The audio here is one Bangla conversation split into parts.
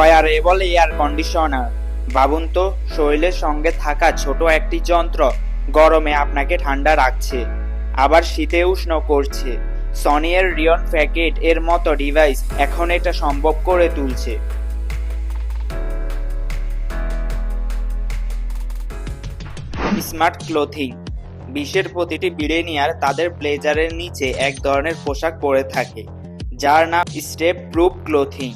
ওয়ারেবল এয়ার কন্ডিশনার ভাবুন তো, শরীরের সঙ্গে থাকা ছোট একটি যন্ত্র গরমে আপনাকে ঠান্ডা রাখছে, আবার শীতে উষ্ণ করছে। সনি এর রিয়ন প্যাকেট এর মতো ডিভাইস এখন এটা সম্ভব করে তুলছে। Smart clothing. বিশ্বের প্রতিটি বিলেনিয়ার তাদের ব্লেজারের নিচে এক ধরনের পোশাক পরে থাকে, যার নাম স্টেপ প্রুফ ক্লোথিং।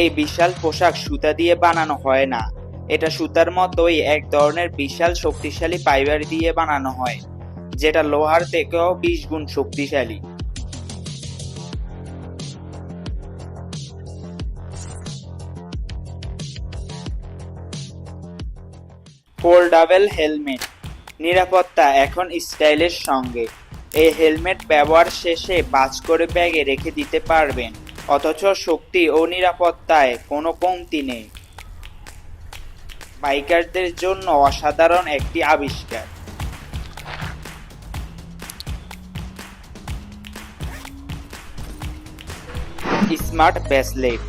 এই বিশাল পোশাক সুতা দিয়ে বানানো হয় না। এটা সুতার মতোই এক ধরনের বিশাল শক্তিশালী ফাইবার দিয়ে বানানো হয়, যেটা লোহার থেকেও বিশ গুণ শক্তিশালী। Foldable helmet. নিরাপত্তা এখন স্টাইলের সঙ্গে। এই হেলমেট ব্যবহার শেষে বাজ করে ব্যাগে রেখে দিতে পারবেন। অথচ শক্তি ও নিরাপত্তায় কোনো কমতি নেই। বাইকারদের জন্য অসাধারণ একটি আবিষ্কার। স্মার্ট ব্রেসলেট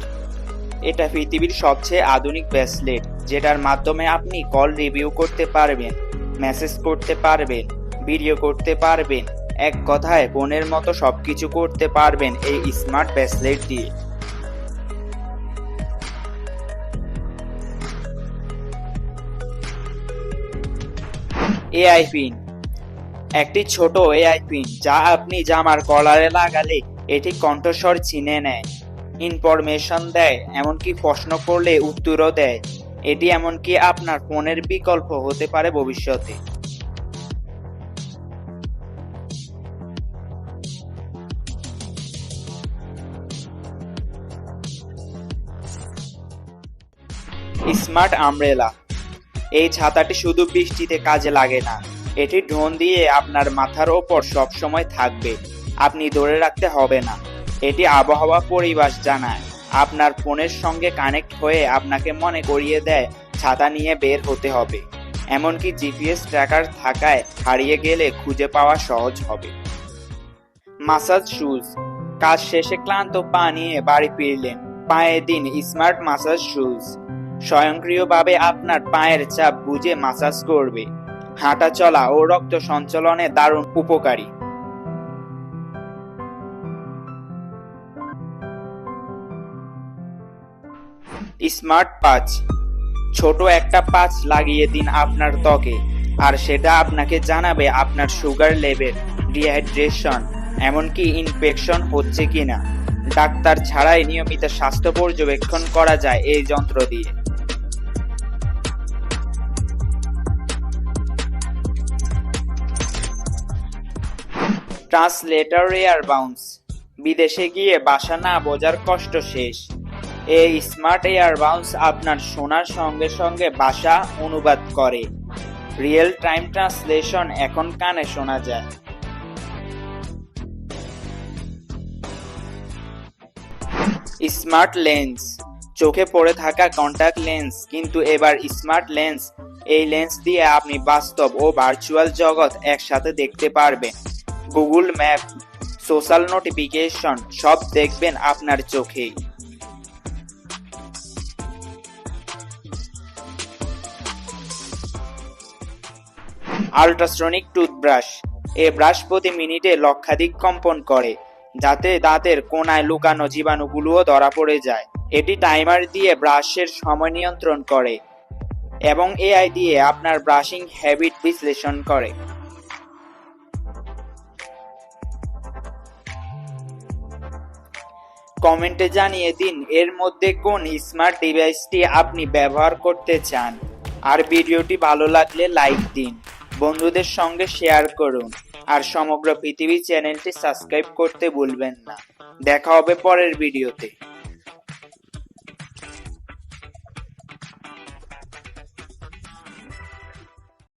এটা পৃথিবীর সবচেয়ে আধুনিক ব্রেসলেট যেটার মাধ্যমে আপনি কল রিভিউ করতে পারবেন, মেসেজ করতে পারবেন, ভিডিও করতে পারবেন এক কথায় ফোনের মতো সবকিছু করতে পারবেন এই স্মার্ট ব্রেসলেট দিয়ে এআই পিন। একটি ছোট এআই পিন যা আপনি জামার কলারে লাগালে এটি কণ্ঠস্বর চিনে নেয়, ইনফরমেশন দেয়, এমনকি প্রশ্ন করলে উত্তরও দেয়। এটি এমনকি আপনার ফোনের বিকল্প হতে পারে ভবিষ্যতে। Smart umbrella. এই ছাতাটি শুধু বৃষ্টিতে কাজে লাগে না, এটি ড্রোন দিয়ে আপনার মাথার ওপর সবসময় থাকবে, আপনি ধরে রাখতে হবে না। এটি আবহাওয়া পরিবেশ জানায়। আপনার ফোনের সঙ্গে কানেক্ট হয়ে আপনাকে মনে করিয়ে দেয়, ছাতা নিয়ে বের হতে হবে। এমনকি জিপিএস ট্র্যাকার থাকায় হারিয়ে গেলে খুঁজে পাওয়া সহজ হবে। Massage shoes. কাজ শেষে ক্লান্ত পা নিয়ে বাড়ি ফিরলেন। পায়ে দিন স্মার্ট মাসাজ শুজ। স্বয়ংক্রিয়ভাবে আপনার পায়ের চাপ বুঝে মাসাজ করবে। হাঁটা চলা ও রক্ত সঞ্চালনে দারুণ উপকারী। স্মার্ট পাঁচ। ছোট একটা পাঁচ লাগিয়ে দিন আপনার ত্বকে, আর সেটা আপনাকে জানাবে আপনার সুগার লেভেল, ডিহাইড্রেশন, এমনকি ইনফেকশন হচ্ছে কিনা। ডাক্তার ছাড়াই নিয়মিত স্বাস্থ্য পর্যবেক্ষণ করা যায় এই যন্ত্র দিয়ে। ট্রান্সলেটর রেয়ার বাউন্স। বিদেশে গিয়ে বাসা না বোঝার কষ্ট শেষ। এই স্মার্ট এয়ার বাউন্স আপনার শোনার সঙ্গে সঙ্গে বাসা অনুবাদ করে। রিয়েল টাইম ট্রান্সলেশন এখন কানে শোনা যায়। Smart lens. চোখে পড়ে থাকা কন্টাক্ট লেন্স, কিন্তু এবার স্মার্ট লেন্স। এই লেন্স দিয়ে আপনি বাস্তব ও ভার্চুয়াল জগৎ একসাথে দেখতে পারবেন। গুগল ম্যাপ সোশ্যাল নোটিফিকেশন সব দেখবেন আপনার চোখেই আল্ট্রাসনিক টুথব্রাশ, এ ব্রাশ প্রতি মিনিটে লক্ষাধিক কম্পন করে, যাতে দাঁতের কোনায় লুকানো জীবাণুগুলোও ধরা পড়ে যায়। এটি টাইমার দিয়ে ব্রাশের সময় নিয়ন্ত্রণ করে এবং এআই দিয়ে আপনার ব্রাশিং হ্যাবিট বিশ্লেষণ করে। কমেন্টে জানিয়ে দিন, এর মধ্যে কোন স্মার্ট ডিভাইসটি আপনি ব্যবহার করতে চান। আর ভিডিওটি ভালো লাগলে লাইক দিন। বন্ধুদের সঙ্গে শেয়ার করুন। আর সমগ্র পৃথিবী চ্যানেলটি সাবস্ক্রাইব করতে ভুলবেন না। দেখা হবে পরের ভিডিওতে